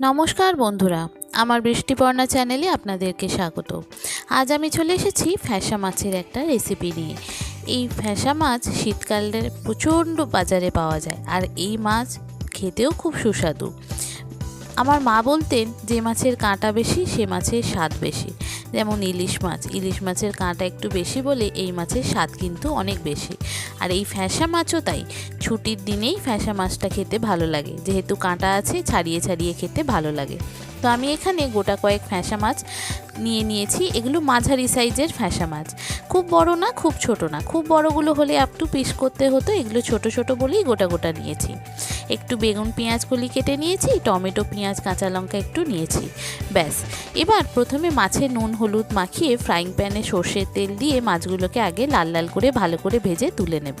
নমস্কার বন্ধুরা, আমার বৃষ্টিপর্ণা চ্যানেলে আপনাদেরকে স্বাগত। আজ আমি চলে এসেছি ফ্যাসা মাছের একটা রেসিপি নিয়ে। এই ফ্যাসা মাছ শীতকালে প্রচণ্ড বাজারে পাওয়া যায় আর এই মাছ খেতেও খুব সুস্বাদু। আমার মা বলতেন, যে মাছের কাঁটা বেশি, সে মাছের স্বাদ বেশি। যেমন ইলিশ মাছ। ইলিশ মাছের কাঁটা একটু বেশি বলে এই মাছের স্বাদ কিন্তু অনেক বেশি। আর এই ফ্যাসা মাছও তাই। ছুটির দিনেই ফ্যাসা মাছটা খেতে ভালো লাগে। যেহেতু কাঁটা আছে, ছাড়িয়ে ছাড়িয়ে খেতে ভালো লাগে। তো আমি এখানে গোটা কয়েক ফ্যাসা মাছ নিয়ে নিয়েছি। এগুলো মাঝারি সাইজের ফ্যাসা মাছ। খুব বড় না, খুব ছোট না। খুব বড়গুলো হলে আপটু পিস করতে হতো। এগুলো ছোট ছোট বলেই গোটা গোটা নিয়েছি। একটু বেগুন পেঁয়াজ কলি কেটে নিয়েছি, টমেটো পেঁয়াজ, কাঁচা লঙ্কা একটু নিয়েছি। ব্যাস। এবার প্রথমে মাছে নুন, হলুদ মাখিয়ে ফ্রাইং প্যানে সর্ষের তেল দিয়ে মাছগুলোকে আগে লাল লাল করে ভালো করে ভেজে তুলে নেব।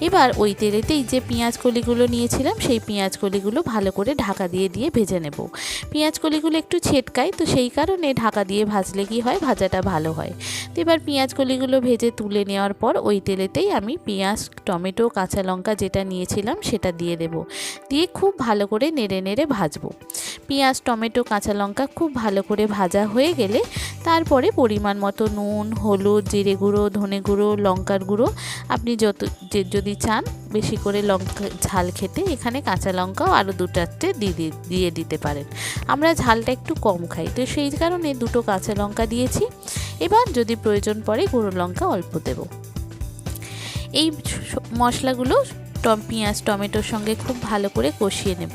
এবার ওই তেলেতেই যে পেঁয়াজ কলিগুলো নিয়েছিলাম, সেই পেঁয়াজ কলিগুলো ভালো করে ঢাকা দিয়ে দিয়ে ভেজে নেব। পেঁয়াজ কলিগুলো একটু ছেটকাই তো সেই কারণে ঢাকা দিয়ে ভাজলে কি হয়? ভাজাটা ভালো হয়। তো এবার পেঁয়াজ কলিগুলো ভেজে তুলে নেওয়ার পর ওই তেলেতেই আমি পেঁয়াজ, টমেটো, কাঁচা লঙ্কা যেটা নিয়েছিলাম সেটা দিয়ে দেব। দিয়ে খুব ভালো করে নেড়ে নেড়ে ভাজবো। পেঁয়াজ, টমেটো, কাঁচা লঙ্কা খুব ভালো করে ভাজা হয়ে গেলে তারপরে পরিমাণ মতো নুন, হলুদ, জিরে গুঁড়ো, ধনে গুঁড়ো, লঙ্কার গুঁড়ো, আপনি যত, যে যদি চান, বেশি করে লঙ্কা ঝাল খেতে এখানে কাঁচা লঙ্কাও আরও দু চারটে দিয়ে দিয়ে দিতে পারেন। আমরা ঝালটা একটু কম খাই। তো সেই কারণে দুটো কাঁচা লঙ্কা দিয়েছি। এবার যদি প্রয়োজন পড়ে গুঁড়ো লঙ্কা অল্প দেব। এই মশলাগুলো পেঁয়াজ, টমেটোর সঙ্গে খুব ভালো করে কষিয়ে নেব।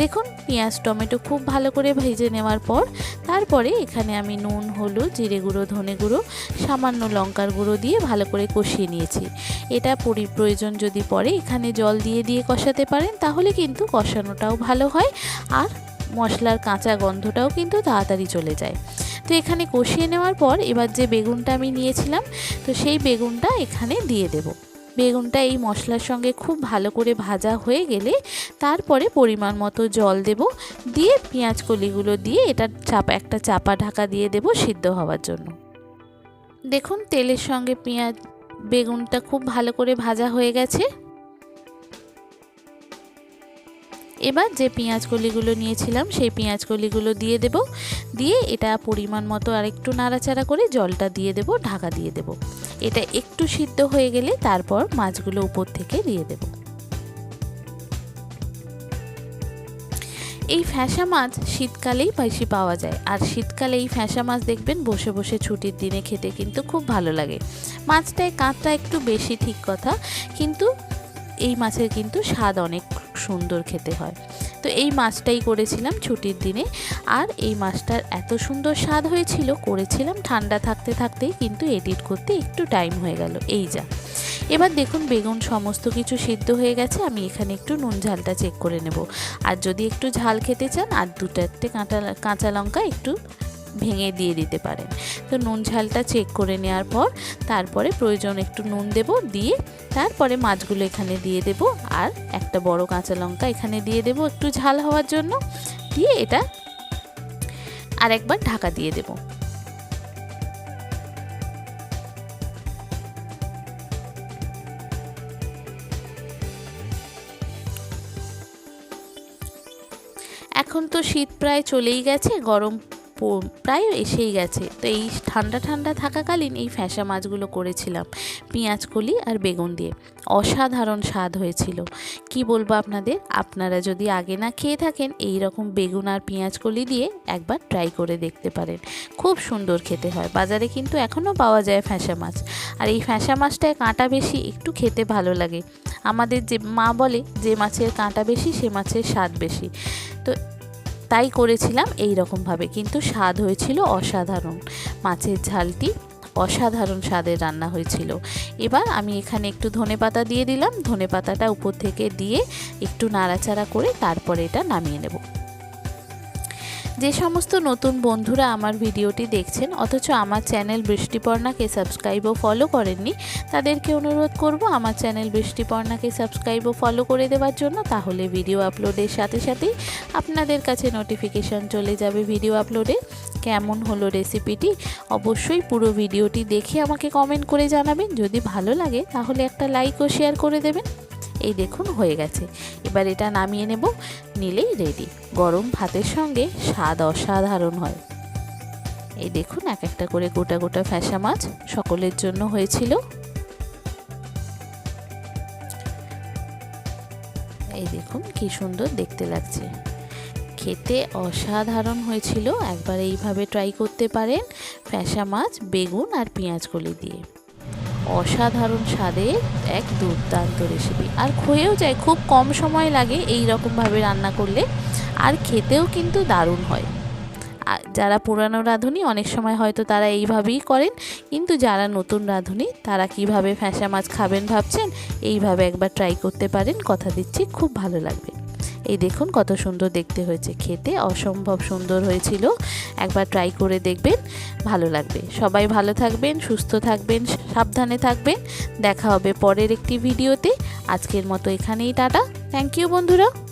দেখুন, পেঁয়াজ, টমেটো খুব ভালো করে ভেজে নেওয়ার পর তারপরে এখানে আমি নুন, হলুদ, জিরে গুঁড়ো, ধনে গুঁড়ো, সামান্য লঙ্কার গুঁড়ো দিয়ে ভালো করে কষিয়ে নিয়েছি। এটা পরি, প্রয়োজন যদি পরে এখানে জল দিয়ে দিয়ে কষাতে পারেন, তাহলে কিন্তু কষানোটাও ভালো হয় আর মশলার কাঁচা গন্ধটাও কিন্তু তাড়াতাড়ি চলে যায়। তো এখানে কষিয়ে নেওয়ার পর এবার যে বেগুনটা আমি নিয়েছিলাম, তো সেই বেগুনটা এখানে দিয়ে দেবো। বেগুনটা এই মশলার সঙ্গে খুব ভালো করে ভাজা হয়ে গেলে তারপরে পরিমাণ মতো জল দেব। দিয়ে পেঁয়াজ কলিগুলো দিয়ে এটা চাপা, একটা চাপা ঢাকা দিয়ে দেব সিদ্ধ হওয়ার জন্য। দেখুন, তেলের সঙ্গে পেঁয়াজ, বেগুনটা খুব ভালো করে ভাজা হয়ে গেছে। এবার যে পেঁয়াজ কলিগুলো নিয়েছিলাম, সেই পেঁয়াজ কলিগুলো দিয়ে দেব। দিয়ে এটা পরিমাণ মতো আর একটু নাড়াচাড়া করে জলটা দিয়ে দেব, ঢাকা দিয়ে দেব। এটা একটু সিদ্ধ হয়ে গেলে তারপর মাছগুলো উপর থেকে দিয়ে দেব। এই ফ্যাঁসা মাছ শীতকালেই বেশি পাওয়া যায়। আর শীতকালে এই ফ্যাঁসা মাছ দেখবেন বসে বসে ছুটির দিনে খেতে কিন্তু খুব ভালো লাগে। মাছটায় কাঁচটা একটু বেশি ঠিক কথা, কিন্তু এই মাছের কিন্তু স্বাদ অনেক সুন্দর খেতে হয়। তো এই মাছটাই করেছিলাম ছুটির দিনে। আর এই মাছটার এত সুন্দর স্বাদ হয়েছিল, করেছিলাম ঠান্ডা থাকতে থাকতেই, কিন্তু এডিট করতে একটু টাইম হয়ে গেল। এই যা। এবার দেখুন বেগুন সমস্ত কিছু সিদ্ধ হয়ে গেছে, আমি এখানে একটু নুন ঝালটা চেক করে নেব। আর যদি একটু ঝাল খেতে চান, আর দু চারটে কাঁটা, কাঁচা লঙ্কা একটু ভেঙে দিয়ে দিতে পারেন। তো নুন ঝালটা চেক করে নেওয়ার পর তারপরে প্রয়োজন একটু নুন দেব, দিয়ে তারপরে মাছগুলো এখানে দিয়ে দেব আর একটা বড় কাঁচা লঙ্কা এখানে দিয়ে দেব একটু ঝাল হওয়ার জন্য। দিয়ে এটা আর একবার ঢাকা দিয়ে দেব। এখন তো শীত প্রায় চলেই গেছে, গরম প্রায় এসেই গেছে। তো এই ঠান্ডা ঠান্ডা থাকাকালীন এই ফ্যাঁসা মাছগুলো করেছিলাম। পেঁয়াজ কলি আর বেগুন দিয়ে। অসাধারণ স্বাদ হয়েছিল। কি বলব আপনাদের? আপনারা যদি আগে না খেয়ে থাকেন, এই রকম বেগুন আর পেঁয়াজ কলি দিয়ে একবার ট্রাই করে দেখতে পারেন। খুব সুন্দর খেতে হয়। বাজারে কিন্তু এখনও পাওয়া যায় ফ্যাঁসা মাছ। আর এই ফ্যাঁসা মাছটায় কাঁটা বেশি, একটু খেতে ভালো লাগে। আমাদের যে মা বলে, যে মাছের কাঁটা বেশি, সে মাছের স্বাদ বেশি। তো তাই করেছিলাম এই রকমভাবে কিন্তু স্বাদ হয়েছিল অসাধারণ। মাছের ঝালটি অসাধারণ স্বাদের রান্না হয়েছিল। এবার আমি এখানে একটু ধনে পাতা দিয়ে দিলাম। ধনে পাতাটা উপর থেকে দিয়ে একটু নাড়াচাড়া করে তারপরে এটা নামিয়ে নেব। যে সমস্ত নতুন বন্ধুরা আমার ভিডিওটি দেখছেন, অথচ আমার চ্যানেল বৃষ্টিপর্ণাকে সাবস্ক্রাইব ও ফলো করেননি, তাদেরকে অনুরোধ করব আমার চ্যানেল বৃষ্টিপর্ণাকে সাবস্ক্রাইব ও ফলো করে দেওয়ার জন্য। তাহলে ভিডিও আপলোডের সাথে সাথেই আপনাদের কাছে নোটিফিকেশন চলে যাবে ভিডিও আপলোডে কেমন হলো রেসিপিটি অবশ্যই পুরো ভিডিওটি দেখে আমাকে কমেন্ট করে জানাবেন। যদি ভালো লাগে তাহলে একটা লাইক ও শেয়ার করে দেবেন। এই দেখুন, হয়ে গেছে। এবার এটা নামিয়ে নেব, নিলেই রেডি গরম ভাতের সঙ্গে স্বাদ অসাধারণ হয়। এই দেখুন, এক একটা করে গোটা গোটা ফ্যাসা মাছ সকলের জন্য হয়েছিল। এই দেখুন, কি সুন্দর দেখতে লাগছে। খেতে অসাধারণ হয়েছিল, একবার এইভাবে ট্রাই করতে পারেন। ফ্যাসা মাছ, বেগুন আর পেঁয়াজ কলি দিয়ে। অসাধারণ স্বাদের এক দুর্দান্ত রেসিপি আর ক্ষয়েও যায়, খুব কম সময় লাগে এই রকমভাবে রান্না করলে। আর খেতেও কিন্তু দারুণ হয়। আর যারা পুরানো রাঁধুনি, অনেক সময় হয়তো তারা এইভাবেই করেন, কিন্তু যারা নতুন রাঁধুনি, তারা কীভাবে ফ্যাঁসা মাছ খাবেন ভাবছেন, এইভাবে একবার ট্রাই করতে পারেন। কথা দিচ্ছি, খুব ভালো লাগবে। এই দেখুন কত সুন্দর দেখতে হয়েছে। খেতে অসম্ভব সুন্দর হয়েছিল। একবার ট্রাই করে দেখবেন, ভালো লাগবে। সবাই ভালো থাকবেন, সুস্থ থাকবেন, সাবধানে থাকবেন। দেখা হবে পরের একটি ভিডিওতে আজকের মতো এখানেই, টাটা। থ্যাংক ইউ বন্ধুরা।